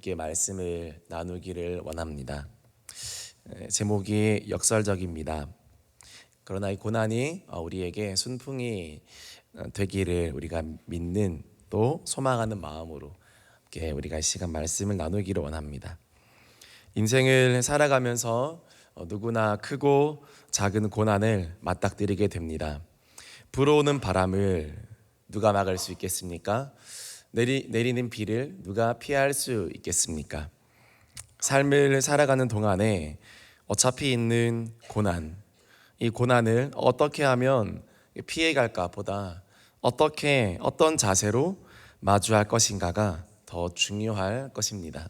함께 말씀을 나누기를 원합니다. 에, 제목이 역설적입니다. 그러나 이 고난이 어, 우리에게 순풍이 어, 되기를 우리가 믿는 또 소망하는 마음으로 함께 우리가 이 시간 말씀을 나누기를 원합니다. 인생을 살아가면서 어, 누구나 크고 작은 고난을 맞닥뜨리게 됩니다. 불어오는 바람을 누가 막을 수 있겠습니까? 내리, 내리는 비를 누가 피할 수 있겠습니까? 삶을 살아가는 동안에 어차피 있는 고난, 이 고난을 어떻게 하면 피해갈까 보다 어떻게, 어떤 자세로 마주할 것인가가 더 중요할 것입니다.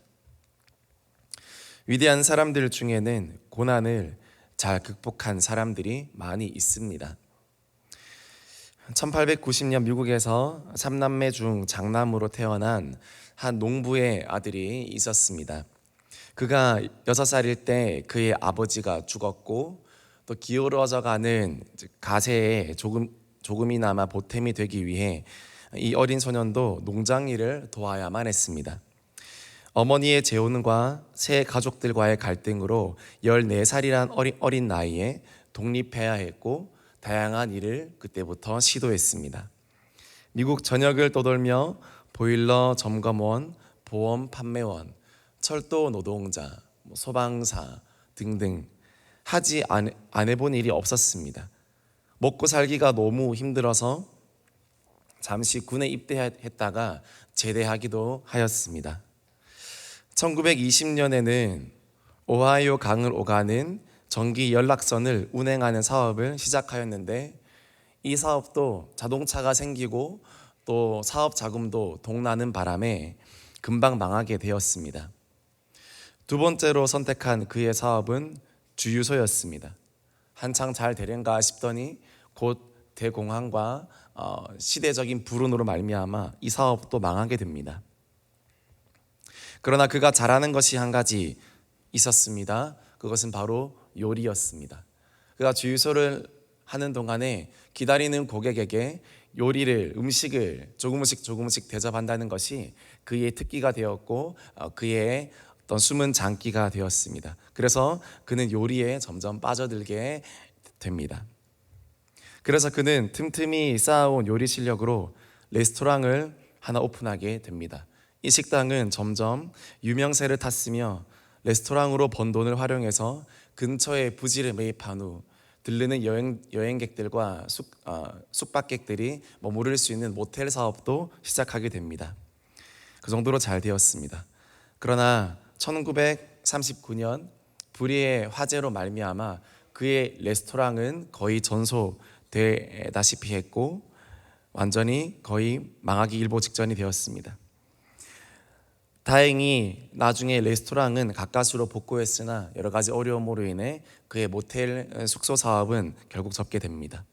위대한 사람들 중에는 고난을 잘 극복한 사람들이 많이 있습니다. 1890년 미국에서 삼남매 중 장남으로 태어난 한 농부의 아들이 있었습니다. 그가 여섯 살일 때 그의 아버지가 죽었고 또 기울어져 가는 가세에 조금 조금이나마 보탬이 되기 위해 이 어린 소년도 농장 일을 도와야만 했습니다. 어머니의 재혼과 새 가족들과의 갈등으로 14살이란 어린, 어린 나이에 독립해야 했고 다양한 일을 그때부터 시도했습니다. 미국 전역을 떠돌며 보일러 점검원, 보험 판매원, 철도 노동자, 뭐 소방사 등등 하지 안, 안 해본 일이 없었습니다. 먹고 살기가 너무 힘들어서 잠시 군에 입대했다가 제대하기도 하였습니다. 1920년에는 오하이오 강을 오가는 전기 연락선을 운행하는 사업을 시작하였는데 이 사업도 자동차가 생기고 또 사업 자금도 동나는 바람에 금방 망하게 되었습니다. 두 번째로 선택한 그의 사업은 주유소였습니다. 한창 잘 되는가 싶더니 곧 대공황과 어, 시대적인 불운으로 말미암아 이 사업도 망하게 됩니다. 그러나 그가 잘하는 것이 한 가지 있었습니다. 그것은 바로 요리였습니다. 그가 주유소를 하는 동안에 기다리는 고객에게 요리를 음식을 조금씩 조금씩 대접한다는 것이 그의 특기가 되었고 어, 그의 어떤 숨은 장기가 되었습니다. 그래서 그는 요리에 점점 빠져들게 됩니다. 그래서 그는 틈틈이 쌓아온 요리 실력으로 레스토랑을 하나 오픈하게 됩니다. 이 식당은 점점 유명세를 탔으며 레스토랑으로 번 돈을 활용해서 근처의 부지를 매입한 후 들르는 여행, 여행객들과 숙, 어, 숙박객들이 머무를 수 있는 모텔 사업도 시작하게 됩니다. 그 정도로 잘 되었습니다. 그러나 1939년 불의의 화재로 말미암아 그의 레스토랑은 거의 전소되다시피 했고 완전히 거의 망하기 일보 직전이 되었습니다. 다행히 나중에 레스토랑은 가까스로 복구했으나 여러 가지 어려움으로 인해 그의 모텔 숙소 사업은 결국 접게 됩니다.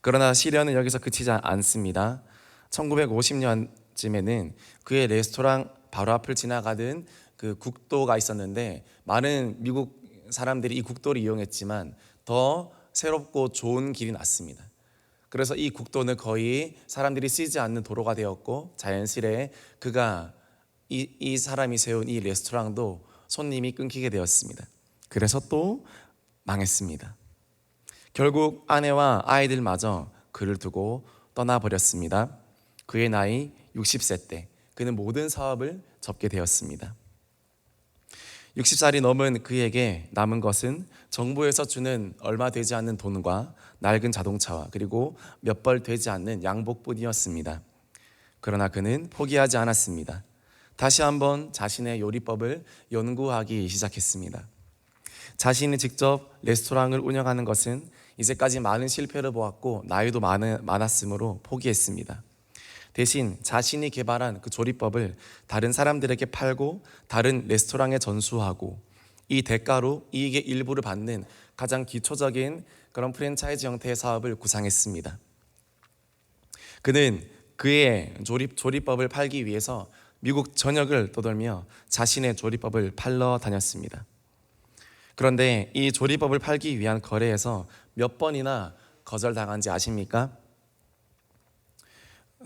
그러나 시련은 여기서 그치지 않습니다. 1950년쯤에는 그의 레스토랑 바로 앞을 지나가던 그 국도가 있었는데 많은 미국 사람들이 이 국도를 이용했지만 더 새롭고 좋은 길이 났습니다. 그래서 이 국도는 거의 사람들이 쓰지 않는 도로가 되었고 자연스레 그가 이, 이 사람이 세운 이 레스토랑도 손님이 끊기게 되었습니다. 그래서 또 망했습니다. 결국 아내와 아이들마저 그를 두고 떠나버렸습니다. 그의 나이 60세 때 그는 모든 사업을 접게 되었습니다. 60살이 넘은 그에게 남은 것은 정부에서 주는 얼마 되지 않는 돈과 낡은 자동차와 그리고 몇 벌 되지 않는 양복뿐이었습니다. 그러나 그는 포기하지 않았습니다. 다시 한번 자신의 요리법을 연구하기 시작했습니다. 자신이 직접 레스토랑을 운영하는 것은 이제까지 많은 실패를 보았고 나이도 많았으므로 포기했습니다. 대신 자신이 개발한 그 조리법을 다른 사람들에게 팔고 다른 레스토랑에 전수하고 이 대가로 이익의 일부를 받는 가장 기초적인 그런 프랜차이즈 형태의 사업을 구상했습니다. 그는 그의 조립, 조리법을 팔기 위해서 미국 전역을 떠돌며 자신의 조리법을 팔러 다녔습니다. 그런데 이 조리법을 팔기 위한 거래에서 몇 번이나 거절당한지 아십니까?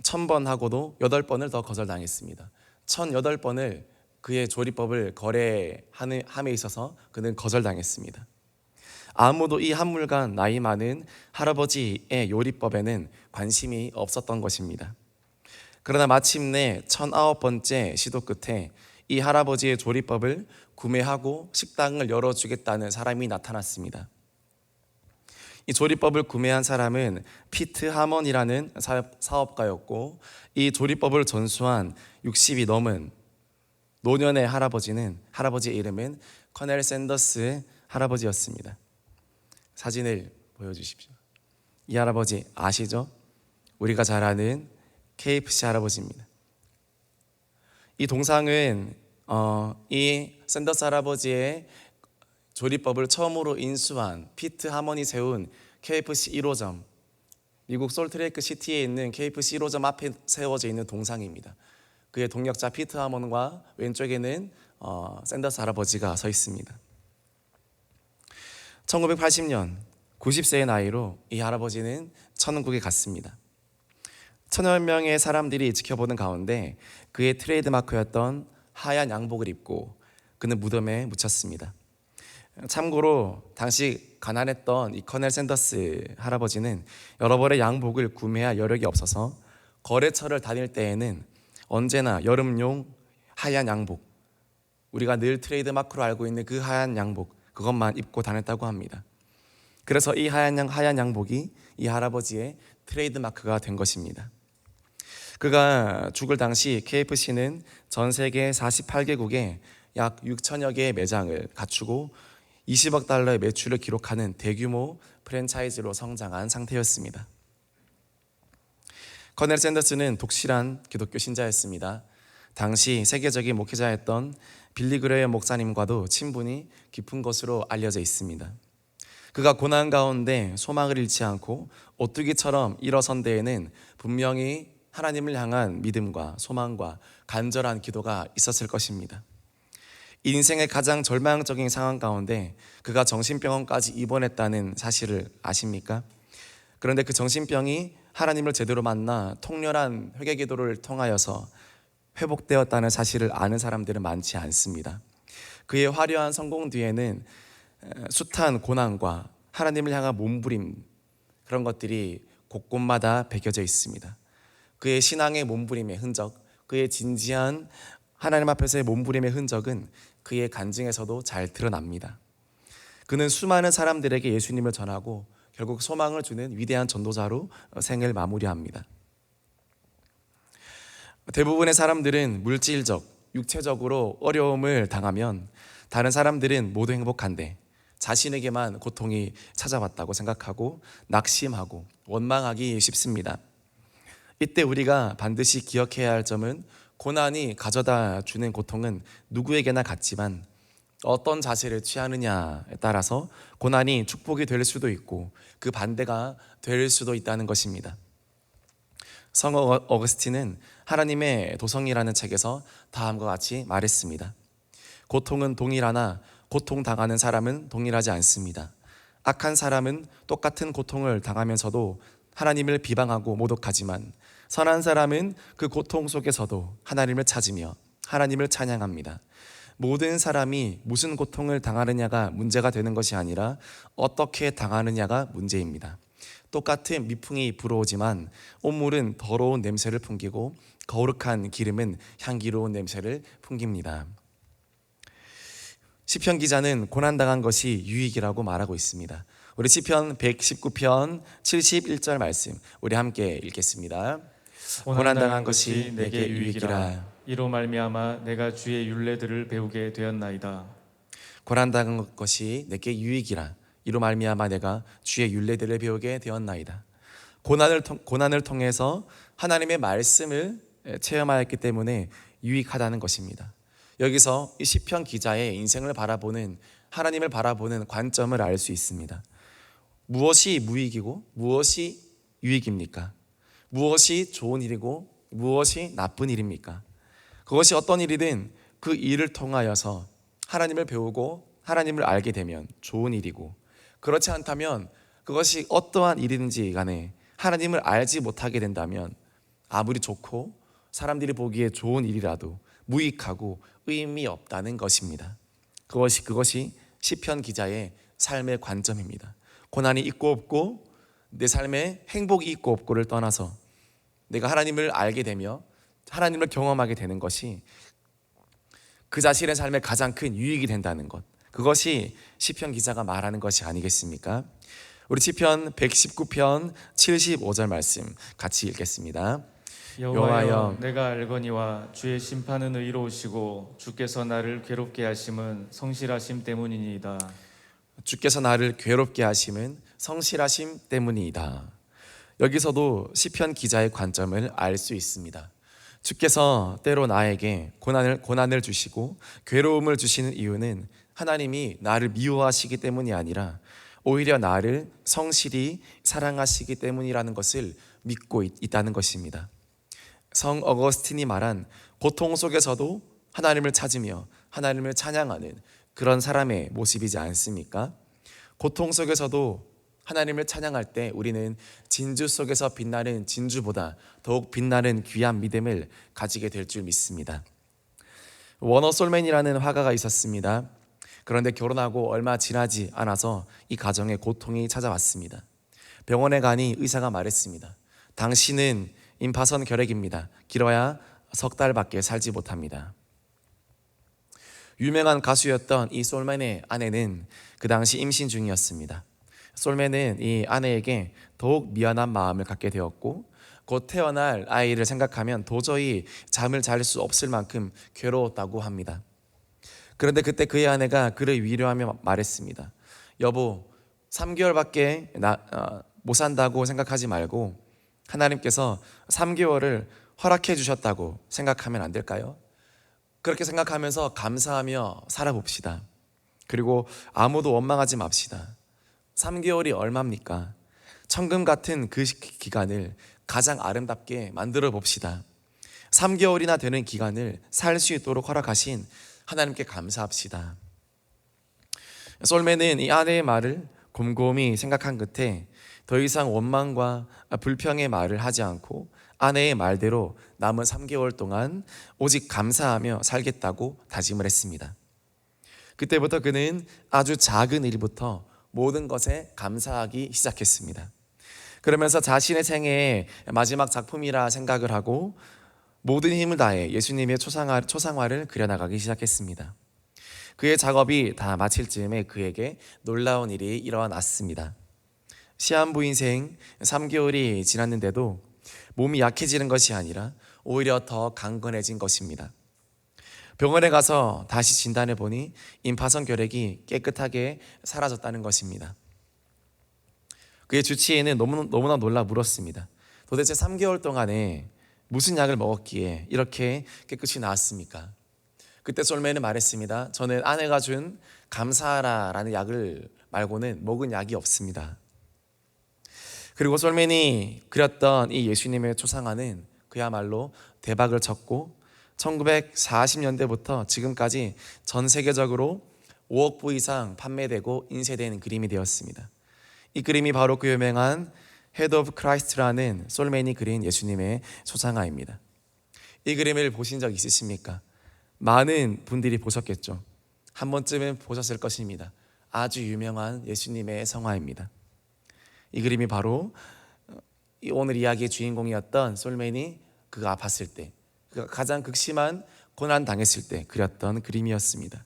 천 번 하고도 여덟 번을 더 거절당했습니다. 1008번을 그의 조리법을 거래하는 함에 있어서 그는 거절당했습니다. 아무도 이 한물간 나이 많은 할아버지의 요리법에는 관심이 없었던 것입니다. 그러나 마침내 1009번째 시도 끝에 이 할아버지의 조리법을 구매하고 식당을 열어주겠다는 사람이 나타났습니다. 이 조리법을 구매한 사람은 피트 하먼이라는 사업가였고 이 조리법을 전수한 60이 넘은 노년의 할아버지는 할아버지의 이름은 커넬 샌더스 할아버지였습니다. 사진을 보여주십시오. 이 할아버지 아시죠? 우리가 잘 아는 KFC 할아버지입니다. 이 동상은 어, 이 샌더스 할아버지의 조리법을 처음으로 인수한 피트 하머니 세운 KFC 1호점 미국 솔트레이크 시티에 있는 KFC 1호점 앞에 세워져 있는 동상입니다. 그의 동력자 피트 하먼과 왼쪽에는 어, 샌더스 할아버지가 서 있습니다. 1980년 90세의 나이로 이 할아버지는 천국에 갔습니다. 천여 명의 사람들이 지켜보는 가운데 그의 트레이드 마크였던 하얀 양복을 입고 그는 무덤에 묻혔습니다. 참고로 당시 가난했던 이 커넬 샌더스 할아버지는 여러 벌의 양복을 구매할 여력이 없어서 거래처를 다닐 때에는 언제나 여름용 하얀 양복 우리가 늘 트레이드 마크로 알고 있는 그 하얀 양복 그것만 입고 다녔다고 합니다. 그래서 이 하얀 양 하얀 양복이 이 할아버지의 트레이드 마크가 된 것입니다. 그가 죽을 당시 KFC는 전 세계 48개국에 약 6천여 개의 매장을 갖추고 20억 달러의 매출을 기록하는 대규모 프랜차이즈로 성장한 상태였습니다. 커넬 샌더스는 독실한 기독교 신자였습니다. 당시 세계적인 목회자였던 빌리 그레이 목사님과도 친분이 깊은 것으로 알려져 있습니다. 그가 고난 가운데 소망을 잃지 않고 오뚜기처럼 일어선 데에는 분명히 하나님을 향한 믿음과 소망과 간절한 기도가 있었을 것입니다. 인생의 가장 절망적인 상황 가운데 그가 정신병원까지 입원했다는 사실을 아십니까? 그런데 그 정신병이 하나님을 제대로 만나 통렬한 회개 기도를 통하여서 회복되었다는 사실을 아는 사람들은 많지 않습니다. 그의 화려한 성공 뒤에는 숱한 고난과 하나님을 향한 몸부림 그런 것들이 곳곳마다 베겨져 있습니다. 그의 신앙의 몸부림의 흔적, 그의 진지한 하나님 앞에서의 몸부림의 흔적은 그의 간증에서도 잘 드러납니다. 그는 수많은 사람들에게 예수님을 전하고 결국 소망을 주는 위대한 전도자로 생을 마무리합니다. 대부분의 사람들은 물질적, 육체적으로 어려움을 당하면 다른 사람들은 모두 행복한데 자신에게만 고통이 찾아왔다고 생각하고 낙심하고 원망하기 쉽습니다. 이때 우리가 반드시 기억해야 할 점은 고난이 가져다 주는 고통은 누구에게나 같지만 어떤 자세를 취하느냐에 따라서 고난이 축복이 될 수도 있고 그 반대가 될 수도 있다는 것입니다. 성 어거스틴은 하나님의 도성이라는 책에서 다음과 같이 말했습니다. 고통은 동일하나 고통 당하는 사람은 동일하지 않습니다. 악한 사람은 똑같은 고통을 당하면서도 하나님을 비방하고 모독하지만 선한 사람은 그 고통 속에서도 하나님을 찾으며 하나님을 찬양합니다. 모든 사람이 무슨 고통을 당하느냐가 문제가 되는 것이 아니라 어떻게 당하느냐가 문제입니다. 똑같은 미풍이 불어오지만 온물은 더러운 냄새를 풍기고 거룩한 기름은 향기로운 냄새를 풍깁니다. 시편 기자는 고난 당한 것이 유익이라고 말하고 있습니다. 우리 시편 119편 71절 말씀 우리 함께 읽겠습니다. 고난 당한 것이 내게 유익이라 이로 말미암아 내가 주의 율례들을 배우게 되었나이다. 고난 당한 것이 내게 유익이라 이로 말미암아 내가 주의 율례들을 배우게 되었나이다. 고난을 통, 고난을 통해서 하나님의 말씀을 체험하였기 때문에 유익하다는 것입니다. 여기서 이 시편 기자의 인생을 바라보는 하나님을 바라보는 관점을 알 수 있습니다. 무엇이 무익이고 무엇이 유익입니까? 무엇이 좋은 일이고 무엇이 나쁜 일입니까? 그것이 어떤 일이든 그 일을 통하여서 하나님을 배우고 하나님을 알게 되면 좋은 일이고 그렇지 않다면 그것이 어떠한 일이든지 간에 하나님을 알지 못하게 된다면 아무리 좋고 사람들이 보기에 좋은 일이라도 무익하고 의미 없다는 것입니다. 그것이 그것이 시편 기자의 삶의 관점입니다. 고난이 있고 없고 내 삶에 행복이 있고 없고를 떠나서 내가 하나님을 알게 되며 하나님을 경험하게 되는 것이 그 자신의 삶에 가장 큰 유익이 된다는 것. 그것이 시편 기자가 말하는 것이 아니겠습니까? 우리 시편 119편 75절 말씀 같이 읽겠습니다. 여호와여 내가 알거니와 주의 심판은 의로우시고 주께서 나를 괴롭게 하심은 성실하심 때문이니이다. 주께서 나를 괴롭게 하심은 성실하심 때문이다. 여기서도 시편 기자의 관점을 알 수 있습니다. 주께서 때로 나에게 고난을 고난을 주시고 괴로움을 주시는 이유는 하나님이 나를 미워하시기 때문이 아니라 오히려 나를 성실히 사랑하시기 때문이라는 것을 믿고 있, 있다는 것입니다. 성 어거스틴이 말한 고통 속에서도 하나님을 찾으며 하나님을 찬양하는 그런 사람의 모습이지 않습니까? 고통 속에서도 하나님을 찬양할 때 우리는 진주 속에서 빛나는 진주보다 더욱 빛나는 귀한 믿음을 가지게 될 줄 믿습니다. 워너 솔맨이라는 화가가 있었습니다. 그런데 결혼하고 얼마 지나지 않아서 이 가정에 고통이 찾아왔습니다. 병원에 가니 의사가 말했습니다. 당신은 임파선 결핵입니다. 길어야 석 달밖에 살지 못합니다. 유명한 가수였던 이 솔맨의 아내는 그 당시 임신 중이었습니다. 솔맨은 이 아내에게 더욱 미안한 마음을 갖게 되었고 곧 태어날 아이를 생각하면 도저히 잠을 잘 수 없을 만큼 괴로웠다고 합니다. 그런데 그때 그의 아내가 그를 위로하며 말했습니다. 여보, 3개월밖에 나, 어, 못 산다고 생각하지 말고 하나님께서 3개월을 허락해 주셨다고 생각하면 안 될까요? 그렇게 생각하면서 감사하며 살아봅시다. 그리고 아무도 원망하지 맙시다. 3개월이 얼마입니까? 천금 같은 그 기간을 가장 아름답게 만들어 봅시다. 3개월이나 되는 기간을 살 수 있도록 허락하신 하나님께 감사합시다. 솔맨은 이 아내의 말을 곰곰이 생각한 끝에 더 이상 원망과 불평의 말을 하지 않고 아내의 말대로 남은 3개월 동안 오직 감사하며 살겠다고 다짐을 했습니다. 그때부터 그는 아주 작은 일부터 모든 것에 감사하기 시작했습니다. 그러면서 자신의 생애의 마지막 작품이라 생각을 하고 모든 힘을 다해 예수님의 초상화, 초상화를 그려나가기 시작했습니다. 그의 작업이 다 마칠 즈음에 그에게 놀라운 일이 일어났습니다. 시한부 인생 3개월이 지났는데도 몸이 약해지는 것이 아니라 오히려 더 강건해진 것입니다. 병원에 가서 다시 진단해 보니 임파선 결핵이 깨끗하게 사라졌다는 것입니다. 그의 주치의는 너무, 너무나 놀라 물었습니다. 도대체 3개월 동안에 무슨 약을 먹었기에 이렇게 깨끗이 나았습니까? 그때 솔맨은 말했습니다. 저는 아내가 준 감사하라라는 약을 말고는 먹은 약이 없습니다. 그리고 솔맨이 그렸던 이 예수님의 초상화는 그야말로 대박을 쳤고 1940년대부터 지금까지 전 세계적으로 5억 부 이상 판매되고 인쇄된 그림이 되었습니다. 이 그림이 바로 그 유명한 헤드 오브 크라이스트라는 솔맨이 그린 예수님의 초상화입니다. 이 그림을 보신 적 있으십니까? 많은 분들이 보셨겠죠. 한 번쯤은 보셨을 것입니다. 아주 유명한 예수님의 성화입니다. 이 그림이 바로 오늘 이야기의 주인공이었던 솔맨이 그가 아팠을 때, 그가 가장 극심한 고난 당했을 때 그렸던 그림이었습니다.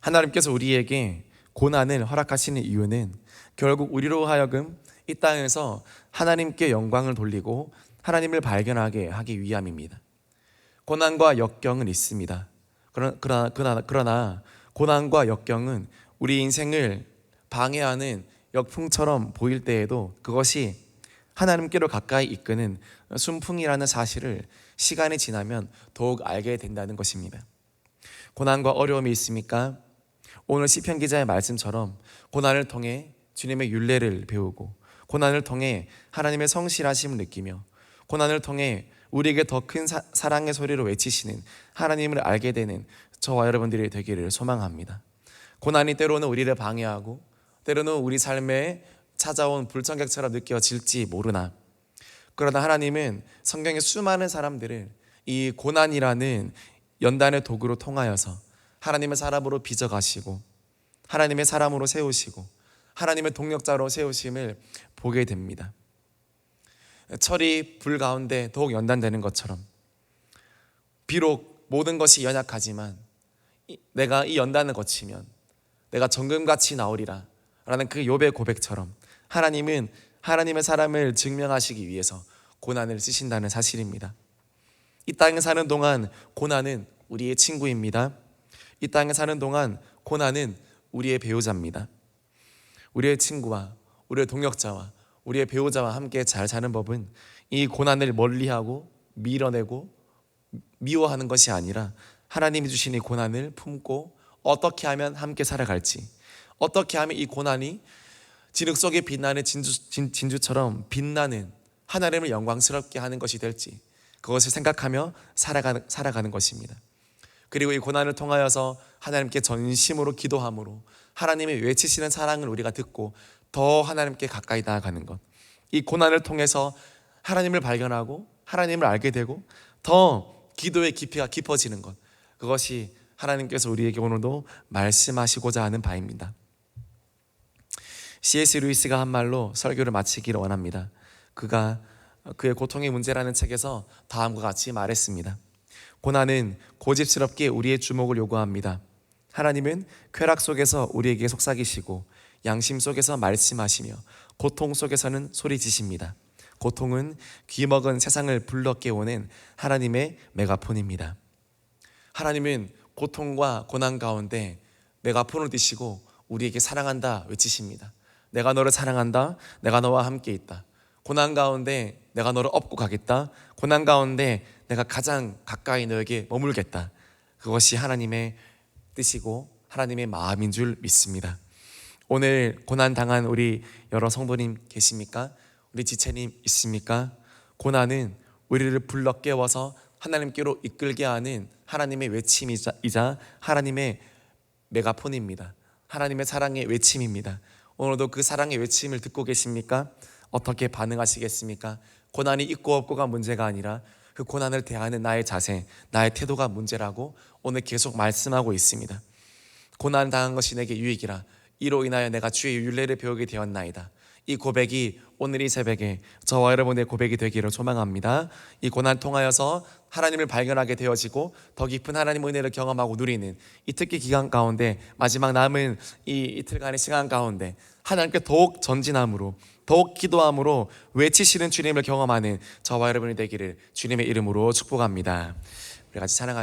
하나님께서 우리에게 고난을 허락하시는 이유는 결국 우리로 하여금 이 땅에서 하나님께 영광을 돌리고 하나님을 발견하게 하기 위함입니다. 고난과 역경은 있습니다. 그러나, 그러나, 그러나 고난과 역경은 우리 인생을 방해하는 역풍처럼 보일 때에도 그것이 하나님께로 가까이 이끄는 순풍이라는 사실을 시간이 지나면 더욱 알게 된다는 것입니다. 고난과 어려움이 있습니까? 오늘 시편 기자의 말씀처럼 고난을 통해 주님의 윤례를 배우고 고난을 통해 하나님의 성실하심을 느끼며 고난을 통해 우리에게 더 큰 사랑의 소리로 외치시는 하나님을 알게 되는 저와 여러분들이 되기를 소망합니다. 고난이 때로는 우리를 방해하고 때로는 우리 삶에 찾아온 불청객처럼 느껴질지 모르나 그러나 하나님은 성경의 수많은 사람들을 이 고난이라는 연단의 도구로 통하여서 하나님의 사람으로 빚어가시고 하나님의 사람으로 세우시고 하나님의 동력자로 세우심을 보게 됩니다. 철이 불 가운데 더욱 연단되는 것처럼 비록 모든 것이 연약하지만 이- 내가 이 연단을 거치면 내가 정금같이 나오리라 라는 그 욥의 고백처럼 하나님은 하나님의 사람을 증명하시기 위해서 고난을 쓰신다는 사실입니다. 이 땅에 사는 동안 고난은 우리의 친구입니다. 이 땅에 사는 동안 고난은 우리의 배우자입니다. 우리의 친구와 우리의 동역자와 우리의 배우자와 함께 잘 사는 법은 이 고난을 멀리하고 밀어내고 미워하는 것이 아니라 하나님이 주신 이 고난을 품고 어떻게 하면 함께 살아갈지 어떻게 하면 이 고난이 진흙 속에 빛나는 진주, 진, 진주처럼 빛나는 하나님을 영광스럽게 하는 것이 될지 그것을 생각하며 살아가는, 살아가는 것입니다. 그리고 이 고난을 통하여서 하나님께 전심으로 기도함으로 하나님의 외치시는 사랑을 우리가 듣고 더 하나님께 가까이 나아가는 것. 이 고난을 통해서 하나님을 발견하고 하나님을 알게 되고 더 기도의 깊이가 깊어지는 것. 그것이 하나님께서 우리에게 오늘도 말씀하시고자 하는 바입니다. C.S. 루이스가 한 말로 설교를 마치기를 원합니다. 그가 그의 고통의 문제라는 책에서 다음과 같이 말했습니다. 고난은 고집스럽게 우리의 주목을 요구합니다. 하나님은 쾌락 속에서 우리에게 속삭이시고 양심 속에서 말씀하시며 고통 속에서는 소리지십니다. 고통은 귀먹은 세상을 불러 깨우는 하나님의 메가폰입니다. 하나님은 고통과 고난 가운데 메가폰을 드시고 우리에게 사랑한다 외치십니다. 내가 너를 사랑한다. 내가 너와 함께 있다. 고난 가운데 내가 너를 업고 가겠다. 고난 가운데 내가 가장 가까이 너에게 머물겠다. 그것이 하나님의 뜻이고 하나님의 마음인 줄 믿습니다. 오늘 고난 당한 우리 여러 성도님 계십니까? 우리 지체님 있습니까? 고난은 우리를 불러 깨워서 하나님께로 이끌게 하는 하나님의 외침이자 이자 하나님의 메가폰입니다. 하나님의 사랑의 외침입니다. 오늘도 그 사랑의 외침을 듣고 계십니까? 어떻게 반응하시겠습니까? 고난이 있고 없고가 문제가 아니라 그 고난을 대하는 나의 자세, 나의 태도가 문제라고 오늘 계속 말씀하고 있습니다. 고난 당한 것이 내게 유익이라 이로 인하여 내가 주의 윤례를 배우게 되었나이다. 이 고백이 오늘 이 새벽에 저와 여러분의 고백이 되기를 소망합니다. 이 고난 통하여서 하나님을 발견하게 되어지고 더 깊은 하나님의 은혜를 경험하고 누리는 이 특기 기간 가운데 마지막 남은 이 이틀간의 시간 가운데 하나님께 더욱 전진함으로 더욱 기도함으로 외치시는 주님을 경험하는 저와 여러분이 되기를 주님의 이름으로 축복합니다. 우리 같이 찬양하